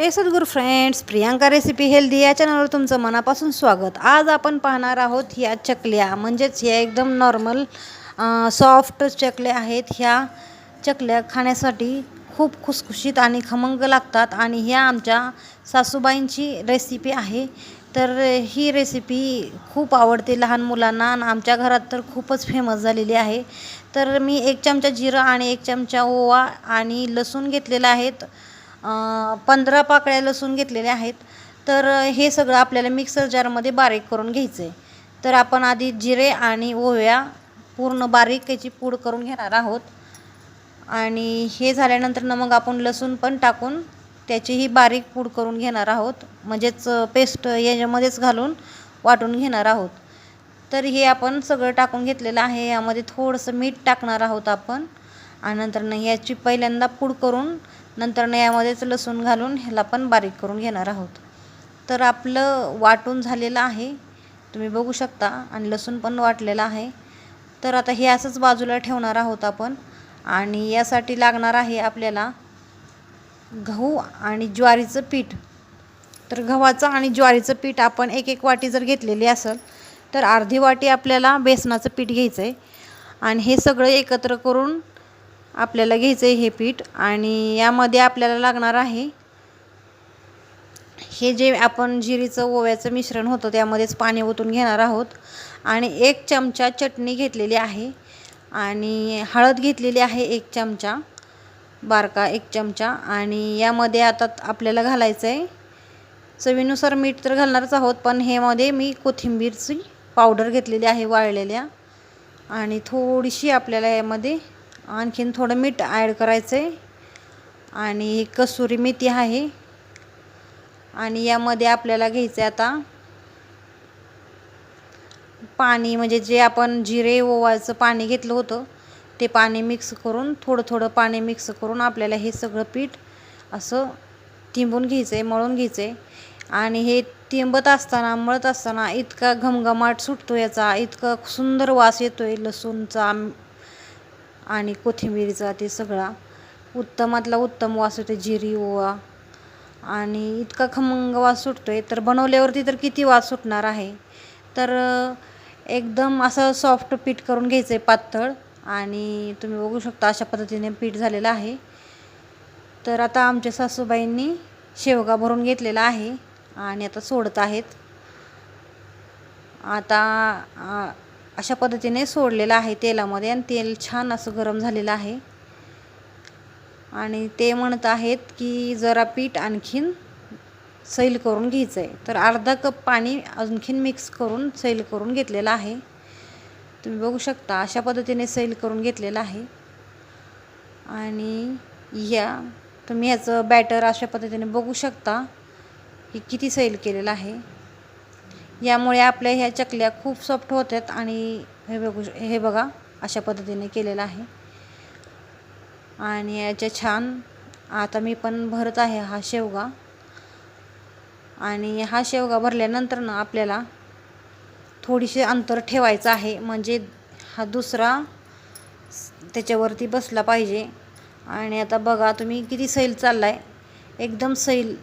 हे सद्गुरू friends Priyanka recipe healthy या चॅनलवर तुमचं मनापासून स्वागत. आज आपण पाहणार आहोत ह्या चकल्या म्हणजेच ह्या एकदम नॉर्मल सॉफ्ट चकल्या आहेत. ह्या चकल्या खाण्यासाठी खूप खुसखुशीत आणि खमंग लागतात आणि ह्या आमच्या सासूबाईंची रेसिपी आहे. तर ही रेसिपी खूप आवडते लहान मुलांना आणि आमच्या घरात तर खूपच फेमस झालेली आहे. तर मी एक चमचा जिरं आणि एक चमचा ओवा आणि लसूण घेतलेला आहेत. पंधरा पाकळ्या लसूण घेतलेल्या आहेत. तर हे सगळं आपल्याला मिक्सर जारमध्ये बारीक करून घ्यायचं आहे तर आपण आधी जिरे आणि ओव्या पूर्ण बारीक याची पूड करून घेणार आहोत. आणि हे झाल्यानंतर ना मग आपण लसूण पण टाकून त्याचीही बारीक पूड करून घेणार आहोत. म्हणजेच पेस्ट याच्यामध्येच घालून वाटून घेणार आहोत. तर हे आपण सगळं टाकून घेतलेलं आहे. यामध्ये थोडंसं मीठ टाकणार आहोत आपण. आणि नंतर न याची पहिल्यांदा पूड करून नंतर न यामध्येच लसूण घालून ह्याला पण बारीक करून घेणार आहोत. तर आपलं वाटून झालेलं आहे. तुम्ही बघू शकता आणि लसूण पण वाटलेलं आहे. तर आता हे असंच बाजूला ठेवणार आहोत आपण आणि यासाठी लागणार आहे आपल्याला गहू आणि ज्वारीचं पीठ. तर गव्हाचं आणि ज्वारीचं पीठ आपण एक एक वाटी जर घेतलेली असेल तर अर्धी वाटी आपल्याला बेसनाचं पीठ घ्यायचं आहे आणि हे सगळं एकत्र करून आपल्याला घ्यायचं आहे हे पीठ आणि यामध्ये आपल्याला लागणार आहे हे जे आपण जिरीचं ओव्याचं मिश्रण होतं त्यामध्येच पाणी ओतून घेणार आहोत. आणि एक चमचा चटणी घेतलेली आहे आणि हळद घेतलेली आहे एक चमचा बारका एक चमचा. आणि यामध्ये आता आपल्याला घालायचं आहे चवीनुसार मीठ तर घालणारच आहोत पण हेमध्ये मी कोथिंबीरची पावडर घेतलेली आहे वाळलेल्या. आणि थोडीशी आपल्याला यामध्ये आणखीन थोडं मीठ ॲड करायचं आहे आणि कसुरी मेथी आहे. आणि यामध्ये आपल्याला घ्यायचं आहे आता पाणी म्हणजे जे आपण जिरे ओवायचं पाणी घेतलं होतं ते पाणी मिक्स करून थोडं थोडं पाणी मिक्स करून आपल्याला हे सगळं पीठ असं तिंबून घ्यायचं आहे मळून घ्यायचं आहे आणि हे तिंबत असताना मळत असताना इतका घमघमाट सुटतो याचा इतका सुंदर वास येतो आहे लसूणचा आणि कोथिंबीरीचा ते सगळा. उत्तमातला उत्तम वास येतो जिरी ओवा. आणि इतका खमंग वास सुटतो आहे तर बनवल्यावरती तर किती वास सुटणार आहे? तर एकदम असं सॉफ्ट पीठ करून घ्यायचं आहे पातळ आणि तुम्ही बघू शकता अशा पद्धतीने पीठ झालेलं आहे. तर आता आमच्या सासूबाईंनी शेवगा भरून घेतलेला आहे आणि आता सोडत आहेत. आता अशा पद्धतीने सोडलेलं आहे तेलामध्ये आणि तेल छान असं गरम झालेलं आहे. आणि ते म्हणत आहेत की जरा पीठ आणखीन सैल करून घ्यायचं आहे तर अर्धा कप पाणी आणखीन मिक्स करून सैल करून घेतलेलं आहे. तुम्ही बघू शकता अशा पद्धतीने सैल करून घेतलेलं आहे. आणि या तुम्ही ह्याचं बॅटर अशा पद्धतीने बघू शकता की किती सैल केलेलं आहे. यामुळे आपल्या ह्या चकल्या खूप सॉफ्ट होतात आणि हे बघू हे बघा अशा पद्धतीने केलेलं आहे. आणि याच्या छान आता मी पण भरत आहे हा शेवगा. आणि हा शेवगा भरल्यानंतर ना आपल्याला थोडीशी अंतर ठेवायचं आहे. म्हणजे हा दुसरा त्याच्यावरती बसला पाहिजे. आणि आता बघा तुम्ही किती सैल चालला आहे एकदम सैल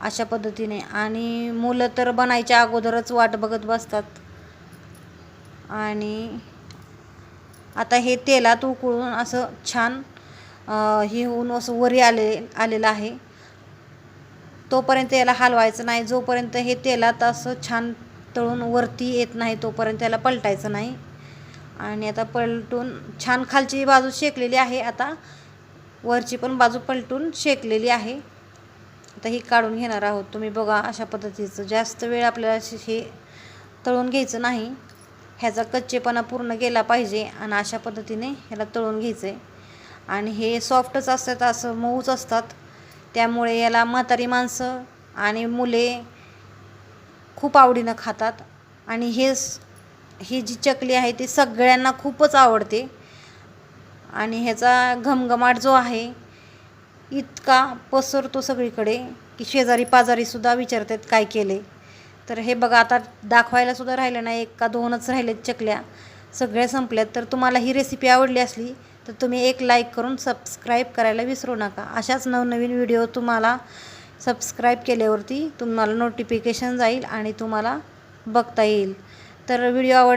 अशा पद्धतीने. आणि मुलं तर बनायच्या अगोदरच वाट बघत बसतात. आणि आता हे तेलात उकळून असं छान हे होऊन असं वरी आले आलेलं आहे. तोपर्यंत याला हलवायचं नाही. जोपर्यंत हे तेलात असं छान तळून वरती येत नाही तोपर्यंत त्याला पलटायचं नाही. आणि आता पलटून छान खालची बाजू शेकलेली आहे. आता वरची पण बाजू पलटून शेकलेली आहे. आता ही काढून घेणार आहोत. तुम्ही बघा अशा पद्धतीचं जास्त वेळ आपल्याला हे तळून घ्यायचं नाही. ह्याचा कच्चेपणा पूर्ण गेला पाहिजे आणि अशा पद्धतीने ह्याला तळून घ्यायचं आहे आणि हे सॉफ्टच असतात असं मऊच असतात. त्यामुळे याला म्हातारी माणसं आणि मुले खूप आवडीनं खातात. आणि हे ही जी चकली आहे ती सगळ्यांना खूपच आवडते. आणि ह्याचा घमघमाट जो आहे इतका पसरतो सगळीकडे की शेजारी पाजारीसुद्धा विचारतात काय केले. तर हे बघा आता दाखवायलासुद्धा राहिलं नाही एक का दोनच राहिलेत चकल्या. सगळ्या संपल्यात. तर तुम्हाला ही रेसिपी आवडली असली तर तुम्ही एक लाईक करून सबस्क्राईब करायला विसरू नका. अशाच नवनवीन व्हिडिओ तुम्हाला सबस्क्राईब केल्यावरती तुम्हाला नोटिफिकेशन जाईल आणि तुम्हाला बघता येईल. तर व्हिडिओ आवडला